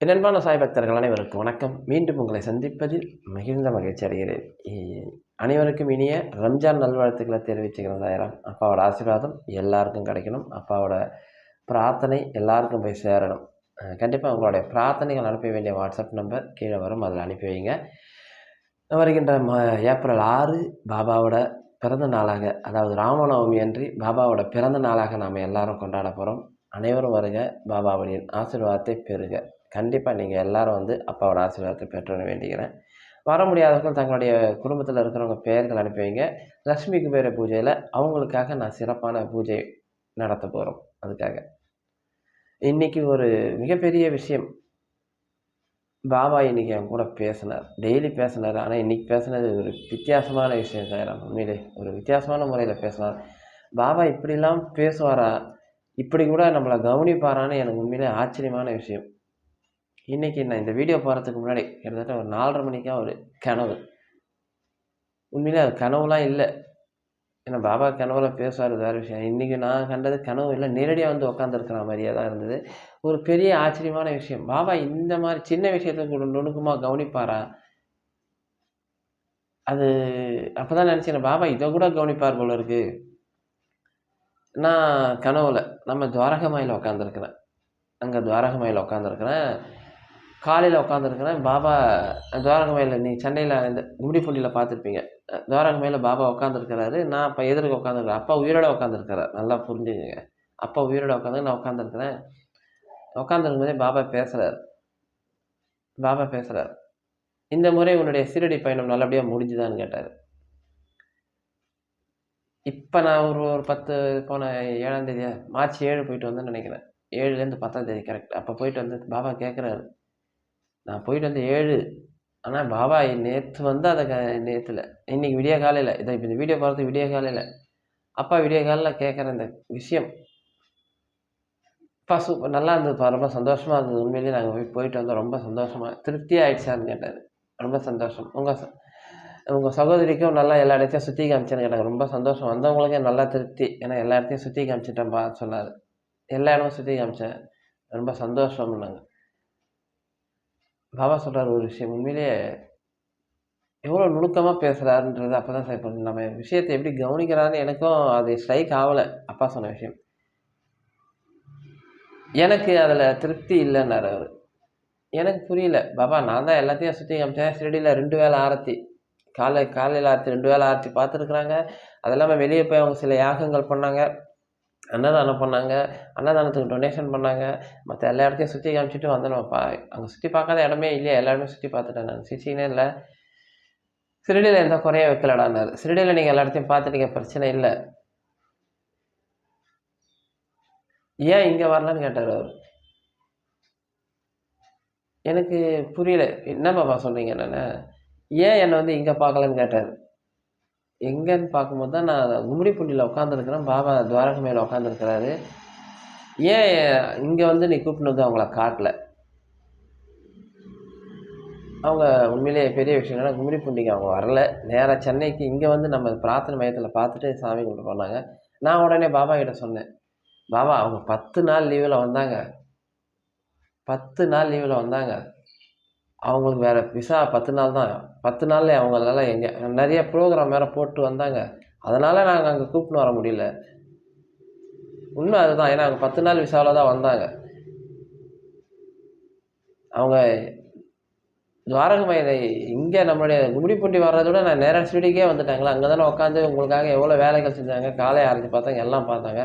என் சாய் பக்தர்கள் அனைவருக்கும் வணக்கம். மீண்டும் உங்களை சந்திப்பதில் மிகுந்த மகிழ்ச்சி அடைகிறேன். அனைவருக்கும் இனிய ரம்ஜான் நல்வாழ்த்துக்களை தெரிவிச்சுக்கிறேன் சாயிரம். அப்பாவோட ஆசீர்வாதம் எல்லாருக்கும் கிடைக்கணும். அப்பாவோட பிரார்த்தனை எல்லாருக்கும் போய் சேரணும். கண்டிப்பாக உங்களுடைய பிரார்த்தனைகள் அனுப்ப வேண்டிய வாட்ஸ்அப் நம்பர் கீழே வரும். அதில் அனுப்பி வைங்க. வருகின்ற ம ஏப்ரல் ஆறு பாபாவோட பிறந்த நாளாக அதாவது ராமநவமி அன்றி பாபாவோட பிறந்த நாளாக நாம் எல்லாரும் கொண்டாட போகிறோம் அனைவரும் வருக. பாபாவுடைய ஆசீர்வாதத்தை பெறுக. கண்டிப்பாக நீங்கள் எல்லாரும் வந்து அப்பாவோட ஆசீர்வாதத்தை பெற்று வேண்டிக்கிறேன். வர முடியாதவர்கள் தங்களுடைய குடும்பத்தில் இருக்கிறவங்க பெயர்கள் அனுப்பி வைங்க லக்ஷ்மி குபேர பூஜையில் அவங்களுக்காக நான் சிறப்பான பூஜை நடத்த போகிறோம் அதுக்காக. இன்றைக்கி ஒரு மிகப்பெரிய விஷயம். பாபா இன்னைக்கு என் கூட பேசினார். டெய்லி பேசினார். ஆனால் இன்னைக்கு பேசினது ஒரு வித்தியாசமான விஷயம் தான் உண்மையிலே ஒரு வித்தியாசமான முறையில் பேசினார். பாபா இப்படிலாம் பேசுவாரா? இப்படி கூட நம்மளை கவனிப்பாரான்னு எனக்கு உண்மையிலே ஆச்சரியமான விஷயம். இன்றைக்கி நான் இந்த வீடியோ போகிறதுக்கு முன்னாடி கிட்டத்தட்ட ஒரு நாலரை மணிக்கா ஒரு கனவு. உண்மையிலே அது கனவுலாம் இல்லை. ஏன்னா பாபா கனவுல பேசுவார் வேறு விஷயம். இன்றைக்கி நான் கண்டது கனவு இல்லை. நேரடியாக வந்து உட்காந்துருக்கிற மாதிரியே தான் இருந்தது. ஒரு பெரிய ஆச்சரியமான விஷயம். பாபா இந்த மாதிரி சின்ன விஷயத்த கூட நுணுக்கமாக கவனிப்பாரா? அது அப்போ தான் நினச்சேன் பாபா இதை கூட கவனிப்பார் போல இருக்கு. நான் கனவுல நம்ம துவாரகமாயில் உட்காந்துருக்குறேன் அங்கே துவாரகமாயில் உட்காந்துருக்குறேன் காலையில் உட்காந்துருக்குறேன் பாபா துவாரகமாயில் நீ சென்னையில் இந்த கும்டிப்பூண்டியில் பார்த்துருப்பீங்க. துவாரகமாயில் பாபா உட்காந்துருக்கிறாரு நான் அப்போ எதிர்க்க உட்காந்துருக்கிறேன் அப்பா உயிரோட உட்காந்துருக்கிறார் நல்லா புரிஞ்சுக்கங்க. அப்பா உயிரோட உட்காந்து நான் உட்காந்துருக்குறேன் உட்காந்துருக்கும் போதே பாபா பேசுகிறார் பாபா பேசுகிறார் இந்த முறை உன்னுடைய சீரடி பயணம் நல்லபடியாக முடிஞ்சுதான்னு கேட்டார். இப்போ நான் ஒரு ஒரு பத்து போன ஏழாம் தேதியா மார்ச் ஏழு போயிட்டு வந்தேன்னு நினைக்கிறேன். ஏழுலேருந்து பத்தாம் தேதி கரெக்ட் அப்போ போயிட்டு வந்து பாபா கேட்குறாரு நான் போயிட்டு வந்து ஏழு. ஆனால் பாபா நேற்று வந்து அதை க நேற்றுல இன்றைக்கி விடிய காலையில். இதை இப்போ இந்த வீடியோ பார்த்து விடிய காலையில். அப்பா விடிய காலையில் கேட்குற இந்த விஷயம். அப்பா சூப்பர் நல்லா இருந்ததுப்பா ரொம்ப சந்தோஷமாக இருந்தது. உண்மையிலேயே நாங்கள் போய் போயிட்டு வந்தோம். ரொம்ப சந்தோஷமாக திருப்தியாக ஆயிடுச்சான்னு கேட்டார். ரொம்ப சந்தோஷம். உங்கள் உங்கள் சகோதரிக்கும் நல்லா எல்லா இடத்தையும் சுற்றி காமிச்சேன்னு கேட்டாங்க. ரொம்ப சந்தோஷம். வந்தவங்களுக்கே நல்லா திருப்தி. ஏன்னா எல்லா இடத்தையும் சுற்றி காமிச்சிட்டேன்ப்பா சொன்னார். எல்லா இடமும் சுற்றி காமிச்சேன். ரொம்ப சந்தோஷம்னாங்க. பாபா சொல்கிறார் ஒரு விஷயம். உண்மையிலேயே எவ்வளோ நுணுக்கமாக பேசுகிறாருன்றது அப்போ தான் சார் இப்போ நம்ம விஷயத்தை எப்படி கவனிக்கிறான்னு எனக்கும் அது ஸ்ட்ரைக் ஆகலை. அப்பா சொன்ன விஷயம். எனக்கு அதில் திருப்தி இல்லைன்னார் அவர். எனக்கு புரியல. பாபா நான் தான் எல்லாத்தையும் சுற்றி காமிச்சேன். ஷிரடியில் ரெண்டு வேளை ஆரத்தி. காலை காலையில் ஆரத்தி ரெண்டு வேளை ஆரத்தி பார்த்துருக்குறாங்க. அது இல்லாமல் வெளியே போய் அவங்க சில யாகங்கள் பண்ணாங்க. அன்னதானம் பண்ணாங்க. அன்னதானத்துக்கு டொனேஷன் பண்ணாங்க. மற்ற எல்லா இடத்தையும் சுற்றி காமிச்சிட்டு வந்தேன்ப்பா அங்கே சுற்றி பார்க்காத இடமே இல்லையா. எல்லா இடமே சுற்றி பார்த்துட்டேன் நான். சிச்சினே இல்லை. சிறுடியில் எந்த குறையும் வைக்கலடானார் சிறுடியில் நீங்கள் எல்லா இடத்தையும் பார்த்துட்டீங்க பிரச்சனை இல்லை. ஏன் இங்கே வரலன்னு கேட்டார் அவர். எனக்கு புரியல. என்ன பாப்பா சொல்கிறீங்க என்னென்ன? ஏன் என்னை வந்து இங்கே பார்க்கலன்னு கேட்டார். எங்கேன்னு பார்க்கும்போது தான் நான் கும்மிடிப்பூண்டியில் உட்காந்துருக்குறேன் பாபா துவாரக மேலே உட்காந்துருக்கிறாரு ஏன் இங்கே வந்து நீ கூப்பிட்டு வந்து அவங்கள காட்டல? அவங்க உண்மையிலேயே பெரிய விஷயம் என்னன்னா கும்மிடிப்பூண்டிக்கு அவங்க வரல. நேராக சென்னைக்கு இங்கே வந்து நம்ம பிரார்த்தனை மையத்தில் பார்த்துட்டு சாமி கும்பிட்டு போனாங்க. நான் உடனே பாபா கிட்ட சொன்னேன். பாபா அவங்க பத்து நாள் லீவில் வந்தாங்க. பத்து நாள் லீவில் வந்தாங்க. அவங்களுக்கு வேறு விசா பத்து நாள் தான். பத்து நாளில் அவங்களால எங்கே நிறைய ப்ரோக்ராம் வேறு போட்டு வந்தாங்க. அதனால் நாங்கள் அங்கே கூப்பிட்டு வர முடியல. உண்மை அதுதான். ஏன்னா அங்கே பத்து நாள் விசாவில் தான் வந்தாங்க. அவங்க துவாரகமயிலை இங்கே நம்மளுடைய கும்மிடிப்பூண்டி வர்றதை விட நான் நேராக ஸ்டடிக்கே வந்துட்டாங்களா? அங்கே தானே உட்காந்து உங்களுக்காக எவ்வளோ வேலைகள் செஞ்சாங்க? காலை அரைச்சி பார்த்தாங்க எல்லாம் பார்த்தாங்க.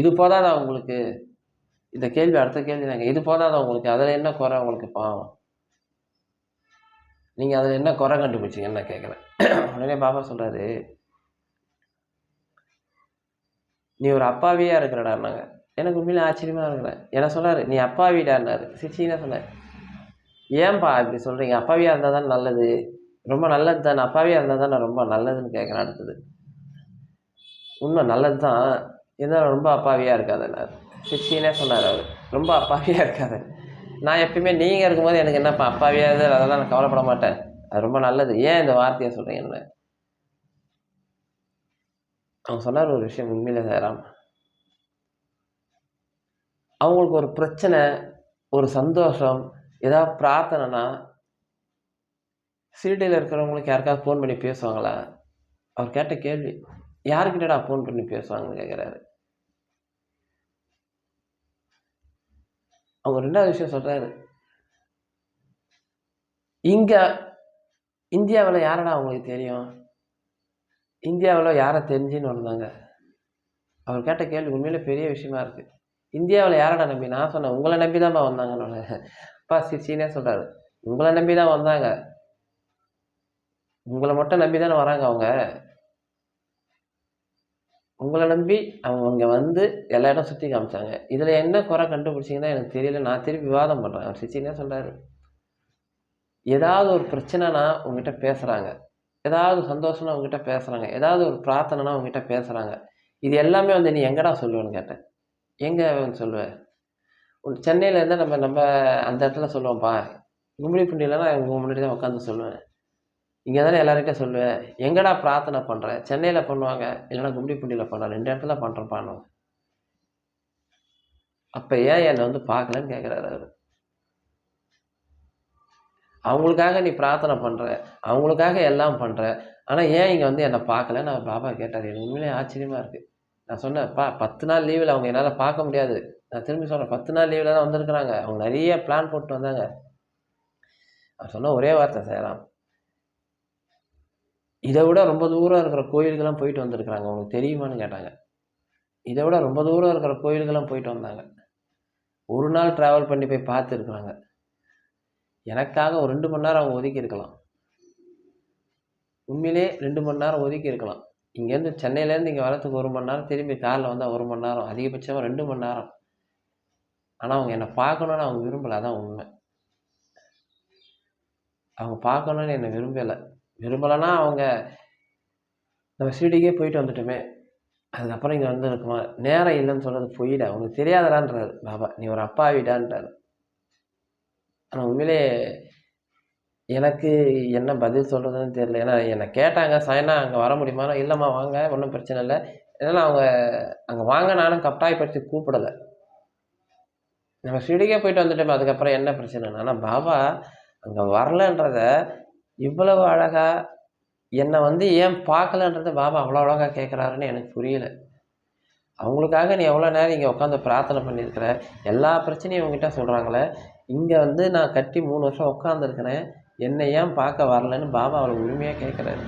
இது போதாதான் உங்களுக்கு? இந்த கேள்வி அடுத்த கேள்வி நாங்கள் இது போதாதான் உங்களுக்கு? அதில் என்ன குறை உங்களுக்கு? பாவம். நீங்கள் அதில் என்ன குறை கண்டுபிடிச்சிங்கன்னு நான் கேட்குறேன். உடனே பாபா சொல்கிறாரு நீ ஒரு அப்பாவியாக இருக்கிறடான்னாங்க எனக்கு உண்மையிலே ஆச்சரியமாக இருக்கிறேன் என்ன சொன்னார் நீ அப்பாவிடான்னாரு சிச்சின்னா சொன்னார்? ஏன்பா இப்படி சொல்கிறீங்க அப்பாவியாக இருந்தால் தான் நல்லது. ரொம்ப நல்லது தானே. அப்பாவியாக இருந்தால் தான் நான் ரொம்ப நல்லதுன்னு கேட்குறேன் அடுத்தது. உண்மை நல்லது தான். இருந்தாலும் ரொம்ப அப்பாவியாக இருக்காதுன்னாரு. சிச்சினே சொன்னார் அவர்? ரொம்ப அப்பாவியாக இருக்காது நான் எப்பயுமே நீங்கள் இருக்கும்போது எனக்கு என்னப்பா அப்பாவே அதெல்லாம் நான் கவலைப்பட மாட்டேன். அது ரொம்ப நல்லது. ஏன் இந்த வார்த்தையை சொல்கிறீங்கன்னு அவங்க சொன்னார் ஒரு விஷயம் உண்மையில் சேராம் அவங்களுக்கு ஒரு பிரச்சனை ஒரு சந்தோஷம் ஏதாவது பிரார்த்தனைனா சீடியில் இருக்கிறவங்களுக்கு யாருக்காவது ஃபோன் பண்ணி பேசுவாங்களா? அவர் கேட்ட கேள்வி யாருக்கிட்டடா ஃபோன் பண்ணி பேசுவாங்கன்னு கேட்குறாரு அவங்க ரெண்டாவது விஷயம் சொல்கிறாரு இங்கே இந்தியாவில் யாரடா அவங்களுக்கு தெரியும்? இந்தியாவில் யாரை தெரிஞ்சுன்னு வந்தாங்க அவர் கேட்ட கேள்வி உண்மையில் பெரிய விஷயமா இருக்குது இந்தியாவில் யாரடா நம்பி? நான் சொன்னேன் உங்களை நம்பி தான்ப்பா வந்தாங்கன்னு அப்பா சிரிச்சினே சொல்கிறாரு உங்களை நம்பி தான் வந்தாங்க. உங்களை மட்டும் நம்பி தானே வராங்க அவங்க. உங்களை நம்பி அவங்க இங்கே வந்து எல்லா இடம் சுற்றி காமிச்சாங்க. இதில் என்ன குறை கண்டுபிடிச்சிங்கன்னா எனக்கு தெரியல. நான் திருப்பி விவாதம் பண்ணுறேன் அவர் சிச்சினே சொல்கிறாரு ஏதாவது ஒரு பிரச்சனைனா உங்ககிட்ட பேசுகிறாங்க ஏதாவது சந்தோஷம்னா உங்ககிட்ட பேசுகிறாங்க ஏதாவது ஒரு பிரார்த்தனைனா உங்ககிட்ட பேசுகிறாங்க இது எல்லாமே வந்து நீ எங்கடா சொல்லுவேன்னு கேட்டேன். எங்கே சொல்லுவேன் சென்னையில் இருந்தால் நம்ம நம்ம அந்த இடத்துல சொல்லுவோம்ப்பா. கும்படி புண்டியிலனா உங்கள் முன்னாடி தான் உட்காந்து சொல்லுவேன். இங்கே தானே எல்லார்கிட்டையும் சொல்லுவேன் எங்கடா பிரார்த்தனை பண்ணுறேன் சென்னையில் பண்ணுவாங்க இல்லைனா கும்பிப்பூண்டியில் பண்ணுறேன் ரெண்டு இடத்துல பண்ணுறப்பான்னு அப்போ ஏன் என்னை வந்து பார்க்கலன்னு கேட்குறாரு அவர். அவங்களுக்காக நீ பிரார்த்தனை பண்ணுற அவங்களுக்காக எல்லாம் பண்ணுற ஆனால் ஏன் இங்கே வந்து என்னை பார்க்கலன்னு அவர் பாபா கேட்டார். எனக்கு உண்மையிலே ஆச்சரியமாக இருக்குது நான் சொன்னேன் பா பத்து நாள் லீவில் அவங்க என்னால் பார்க்க முடியாது. நான் திரும்பி சொல்கிறேன் பத்து நாள் லீவில் தான் வந்திருக்கிறாங்க. அவங்க நிறைய பிளான் போட்டு வந்தாங்க. அவர் சொன்ன ஒரே வார்த்தை செய்யலாம் இதை விட ரொம்ப தூரம் இருக்கிற கோயிலுக்கெல்லாம் போயிட்டு வந்திருக்கிறாங்க. உங்களுக்கு தெரியுமான்னு கேட்டாங்க. இதை விட ரொம்ப தூரம் இருக்கிற கோயிலுக்கெல்லாம் போயிட்டு வந்தாங்க. ஒரு நாள் ட்ராவல் பண்ணி போய் பார்த்துருக்குறாங்க. எனக்காக ஒரு ரெண்டு மணி நேரம் அவங்க ஒதுக்கி இருக்கலாம். உண்மையிலே ரெண்டு மணி நேரம் ஒதுக்கி இருக்கலாம். இங்கேருந்து சென்னையிலேருந்து இங்கே வரத்துக்கு ஒரு மணி நேரம் திரும்பி காரில் வந்தால் ஒரு மணி நேரம் அதிகபட்சமாக ரெண்டு மணி நேரம். ஆனால் அவங்க என்னை பார்க்கணுன்னு அவங்க விரும்பலை. அதான் உண்மை. அவங்க பார்க்கணுன்னு என்னை விரும்பலை. விரும்பலைன்னா அவங்க நம்ம சீடிக்கே போயிட்டு வந்துட்டோமே. அதுக்கப்புறம் இங்கே வந்து இருக்குமா? நேரம் இல்லைன்னு சொல்கிறது பொய்டா உனக்கு தெரியாதடான்றாரு. பாபா நீ ஒரு அப்பாவிடான்றாரு ஆனால் உண்மையிலே எனக்கு என்ன பதில் சொல்கிறதுன்னு தெரியல. ஏன்னா என்னை கேட்டாங்க சாயனா அங்கே வர முடியுமா இல்லைம்மா வாங்க. ஒன்றும் பிரச்சனை இல்லை. ஏன்னா அவங்க அங்கே வாங்க நானும் கட்டாயப்படுத்தி கூப்பிடலை. நம்ம ஷிடிக்கே போயிட்டு வந்துட்டோமே அதுக்கப்புறம் என்ன பிரச்சனை ஆனால் பாபா அங்கே வரலன்றத இவ்வளவு அழகாக என்னை வந்து ஏன் பார்க்கலன்றது பாபா அவ்வளோ அழகாக கேட்குறாருன்னு எனக்கு புரியல. அவங்களுக்காக நீ எவ்வளோ நேரம் இங்கே உட்காந்து பிரார்த்தனை பண்ணியிருக்கிற? எல்லா பிரச்சனையும் இவங்ககிட்ட சொல்கிறாங்களே இங்கே வந்து நான் கட்டி மூணு வருஷம் உட்காந்துருக்கிறேன் என்னை ஏன் பார்க்க வரலன்னு பாபா அவளை உரிமையாக கேட்குறாரு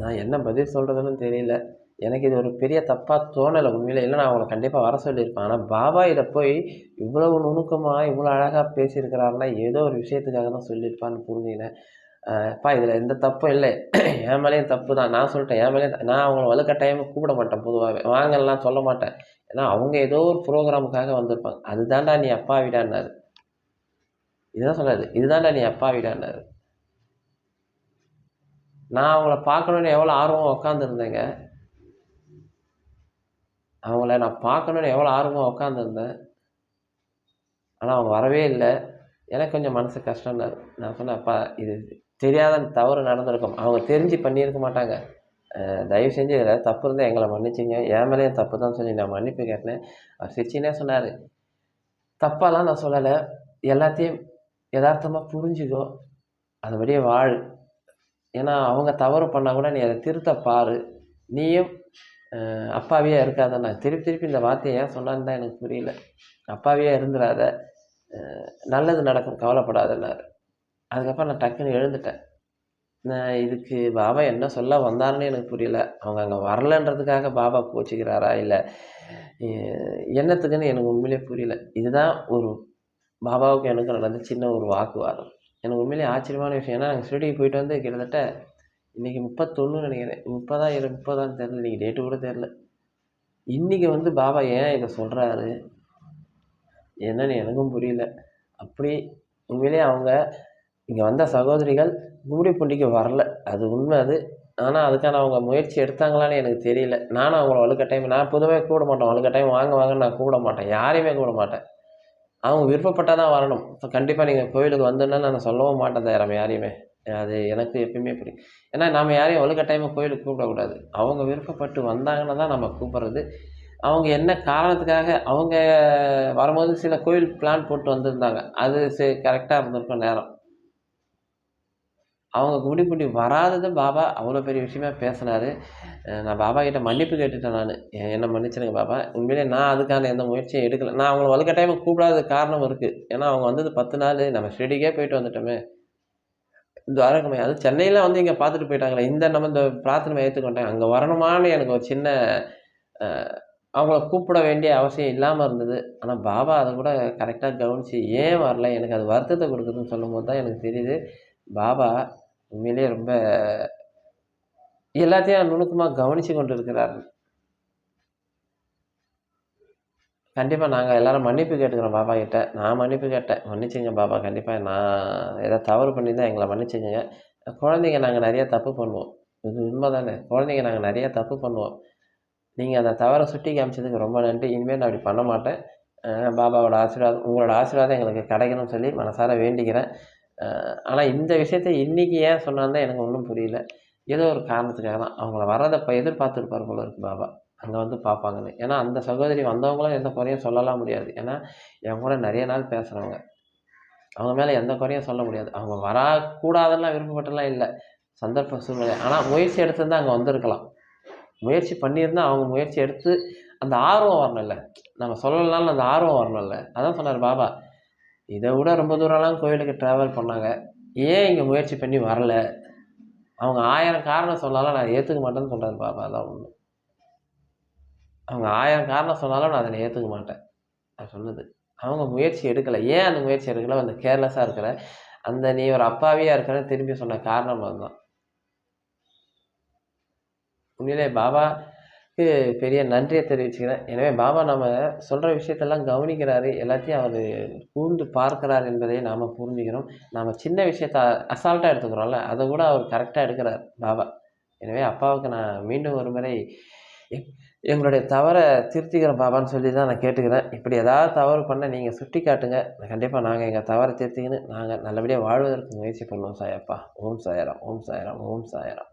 நான் என்ன பதில் சொல்கிறதுன்னு தெரியல. எனக்கு இது ஒரு பெரிய தப்பாக தோணலை உண்மையில். இல்லை நான் அவங்கள கண்டிப்பாக வர சொல்லியிருப்பேன். ஆனால் பாபா இதை போய் இவ்வளவு நுணுக்கமாக இவ்வளோ அழகாக பேசியிருக்கிறாருன்னா ஏதோ ஒரு விஷயத்துக்காக தான் சொல்லியிருப்பான்னு புரிஞ்சுக்கினேன். அப்பா இதில் எந்த தப்பும் இல்லை. என் மேலேயும் தப்பு தான். நான் சொல்லிட்டேன். என் மேலேயும் நான் அவங்கள வலுக்கட்டாயமாக கூப்பிட மாட்டேன் பொதுவாகவே வாங்கலாம் சொல்ல மாட்டேன். ஏன்னா அவங்க ஏதோ ஒரு ப்ரோக்ராமுக்காக வந்திருப்பாங்க. அதுதான்டா நீ அப்பா விடான்னாரு. இதுதான் சொல்லாது இதுதான்டா நீ அப்பா விடான்னாரு. நான் அவங்கள பார்க்கணுன்னு எவ்வளோ ஆர்வம் உட்காந்துருந்தேங்க அவங்கள நான் பார்க்கணுன்னு எவ்வளோ ஆர்வமாக உட்காந்துருந்தேன் ஆனால் அவங்க வரவே இல்லை. எனக்கு கொஞ்சம் மனசு கஷ்டம்னாரு நான் சொன்னேன் அப்பா இது தெரியாத தவறு நடந்திருக்கும். அவங்க தெரிஞ்சு பண்ணியிருக்க மாட்டாங்க. தயவு செஞ்சு இதில் தப்பு இருந்தால் எங்களை மன்னிச்சிங்க. என் மேலேயும் தப்பு தான் சொல்லி நான் மன்னிப்பு கேட்டேன். அவர் சிரிச்சினே சொன்னார். தப்பாலாம் நான் சொல்லலை. எல்லாத்தையும் யதார்த்தமாக புரிஞ்சுக்கோ. அதுபடியே வாழ். ஏன்னா அவங்க தவறு பண்ணால் கூட நீ அதை திருத்த பாரு. நீயும் அப்பாவியாக இருக்காதண்ணா. நான் திருப்பி திருப்பி இந்த வார்த்தையை ஏன் சொன்னான்னு தான் எனக்கு புரியல. அப்பாவியாக இருந்துடாத. நல்லது நடக்கும் கவலைப்படாதன்னாரு. அதுக்கப்புறம் நான் டக்குன்னு எழுந்துட்டேன். நான் இதுக்கு பாபா என்ன சொல்ல வந்தாருன்னு எனக்கு புரியல. அவங்க அங்கே வரலன்றதுக்காக பாபா கோச்சிக்கிறாரா இல்லை என்னத்துக்குன்னு எனக்கு உண்மையிலே புரியல. இதுதான் ஒரு பாபாவுக்கு எனக்கு நடந்த சின்ன ஒரு வாக்குவாதம். எனக்கு உண்மையிலே ஆச்சரியமான விஷயம். ஏன்னா நாங்கள் ஸ்டூடியோக்கு போயிட்டு வந்து கிட்டத்தட்ட இன்றைக்கி முப்பத்தொன்று நினைக்கிறேன். முப்பதா இருபது முப்பதான்னு தெரில இன்றைக்கி டேட்டு கூட தெரில இன்றைக்கி வந்து பாபா ஏன் இதை சொல்கிறாரு என்னன்னு எனக்கும் புரியல. அப்படி உண்மையிலே அவங்க இங்கே வந்த சகோதரிகள் கும்மிடிப்பூண்டிக்கு வரல. அது உண்மை அது. ஆனால் அதுக்கான அவங்க முயற்சி எடுத்தாங்களான்னு எனக்கு தெரியல. நானும் அவங்கள வலுக்கட்டாயம் நான் பொதுவாக கூட மாட்டேன். வலுக்கட்டாயம் வாங்க வாங்கன்னு நான் கூட மாட்டேன். யாரையுமே கூட மாட்டேன். அவங்க விருப்பப்பட்டால் தான் வரணும். இப்போ கண்டிப்பாக நீங்கள் கோயிலுக்கு வந்தோன்னா நான் சொல்லவும் மாட்டேன் தயாரம் யாரையுமே. அது எனக்கு எப்பயுமே பிடிக்கும். ஏன்னா நாம் யாரையும் வலுக்கட்டாயமாக கோயிலுக்கு கூப்பிடக்கூடாது. அவங்க விருப்பப்பட்டு வந்தாங்கன்னா தான் நம்ம கூப்பிட்றது. அவங்க என்ன காரணத்துக்காக அவங்க வரும்போது சில கோயில் பிளான் போட்டு வந்திருந்தாங்க. அது சரி கரெக்டாக இருந்திருக்கும் நேரம். அவங்க குடி குடி வராதது பாபா அவ்வளோ பெரிய விஷயமா பேசினார். நான் பாபா கிட்ட மன்னிப்பு கேட்டுட்டேன் நான். என்னை மன்னிச்சிருங்க பாபா. உண்மையிலே நான் அதுக்கான எந்த முயற்சியும் எடுக்கலை. நான் அவங்கள வலுக்கட்டாயமாக கூப்பிடாத காரணம் இருக்குது ஏன்னா அவங்க வந்தது பத்து நாள். நம்ம ஸ்டடிக்கே போயிட்டு வந்துட்டோமே. துவாரகமை அது சென்னையில் வந்து இங்கே பார்த்துட்டு போயிட்டாங்களே இந்த நம்ம இந்த பிரார்த்தனை ஏற்றுக்கொண்டேன் அங்கே வரணுமான்னு எனக்கு ஒரு சின்ன அவங்கள கூப்பிட வேண்டிய அவசியம் இல்லாமல் இருந்தது. ஆனால் பாபா அதை கூட கரெக்டாக கவனித்து ஏன் வரல? எனக்கு அது வருத்தத்தை கொடுக்குதுன்னு சொல்லும்போது தான் எனக்கு தெரியுது. பாபா உண்மையிலேயே ரொம்ப எல்லாத்தையும் நுணுக்கமாக கவனித்து கொண்டு இருக்கிறார் கண்டிப்பாக நாங்கள் எல்லோரும் மன்னிப்பு கேட்டுக்கிறோம் பாபா கிட்ட. நான் மன்னிப்பு கேட்டேன். மன்னிச்சுங்க பாபா கண்டிப்பாக நான் ஏதாவது தவறு பண்ணியிருந்தால் எங்களை மன்னிச்சுங்க குழந்தைங்க நாங்கள் நிறைய தப்பு பண்ணுவோம். இது உண்மை தானே குழந்தைங்க நாங்கள் நிறைய தப்பு பண்ணுவோம். நீங்கள் அந்த தவறை சுட்டி காமிச்சதுக்கு ரொம்ப நன்றி. இனிமேல் நான் அப்படி பண்ண மாட்டேன். பாபாவோட ஆசீர்வாதம் உங்களோட ஆசீர்வாதம் எங்களுக்கு கிடைக்கணும்னு சொல்லி மனசார வேண்டிக்கிறேன். ஆனால் இந்த விஷயத்த இன்றைக்கி ஏன் சொன்னான்னு தான் எனக்கு ஒன்றும் புரியல. ஏதோ ஒரு காரணத்துக்காக தான். அவங்கள வர்றதை இப்போ எதிர்பார்த்துருப்பார் போல இருக்குது பாபா. அங்கே வந்து பார்ப்பாங்கன்னு ஏன்னா அந்த சகோதரி வந்தவங்களும் எந்த குறையும் சொல்லலாம் முடியாது. ஏன்னா என் கூட நிறைய நாள் பேசுகிறவங்க அவங்க மேலே எந்த குறையும் சொல்ல முடியாது. அவங்க வரக்கூடாதெல்லாம் விருப்பப்பட்டெல்லாம் இல்லை. சந்தர்ப்ப சூழ்நிலை. ஆனால் முயற்சி எடுத்திருந்தால் அங்கே வந்திருக்கலாம். முயற்சி பண்ணியிருந்தால் அவங்க முயற்சி எடுத்து அந்த ஆர்வம் வரணும்ல. நம்ம சொல்லலைனாலும் அந்த ஆர்வம் வரணும்ல. அதான் சொன்னார் பாபா. இதை விட ரொம்ப தூரம்லாம் கோயிலுக்கு ட்ராவல் பண்ணாங்க. ஏன் இங்கே முயற்சி பண்ணி வரல? அவங்க ஆயிரம் காரணம் சொன்னாலும் நான் ஏற்றுக்க மாட்டேன்னு சொல்கிறார் பாபா. அதான் ஒன்று அவங்க ஆயிரம் காரணம் சொன்னாலும் நான் அதை ஏற்றுக்க மாட்டேன். நான் சொன்னது. அவங்க முயற்சி எடுக்கலை. ஏன் அந்த முயற்சி எடுக்கல? அந்த கேர்லெஸ்ஸாக இருக்கிற அந்த நீ ஒரு அப்பாவியாக இருக்கிறன்னு திரும்பி சொன்ன காரணம் அதுதான். உண்மையிலே பாபாக்கு பெரிய நன்றியை தெரிவிச்சுக்கிறேன். எனவே பாபா நம்ம சொல்கிற விஷயத்தெல்லாம் கவனிக்கிறாரு. எல்லாத்தையும் அவர் கூர்ந்து பார்க்கிறார் என்பதை நாம் புரிஞ்சுக்கிறோம். நாம் சின்ன விஷயத்த அசால்ட்டாக எடுத்துக்கிறோம்ல அதை கூட அவர் கரெக்டாக எடுக்கிறார் பாபா. எனவே அப்பாவுக்கு நான் மீண்டும் ஒரு முறை எங்களுடைய தவறை திருத்திக்கிறோம் பாபான்னு சொல்லி தான் நான் கேட்டுக்கிறேன். இப்படி ஏதாவது தவறு பண்ண நீங்கள் சுட்டி காட்டுங்க கண்டிப்பாக நாங்கள் எங்கள் தவறை திருத்திக்கின்னு நாங்கள் நல்லபடியாக வாழ்வதற்கு முயற்சி பண்ணுவோம் சாயப்பா. ஓம் சாயராம் ஓம் சாயராம் ஓம் சாயராம்.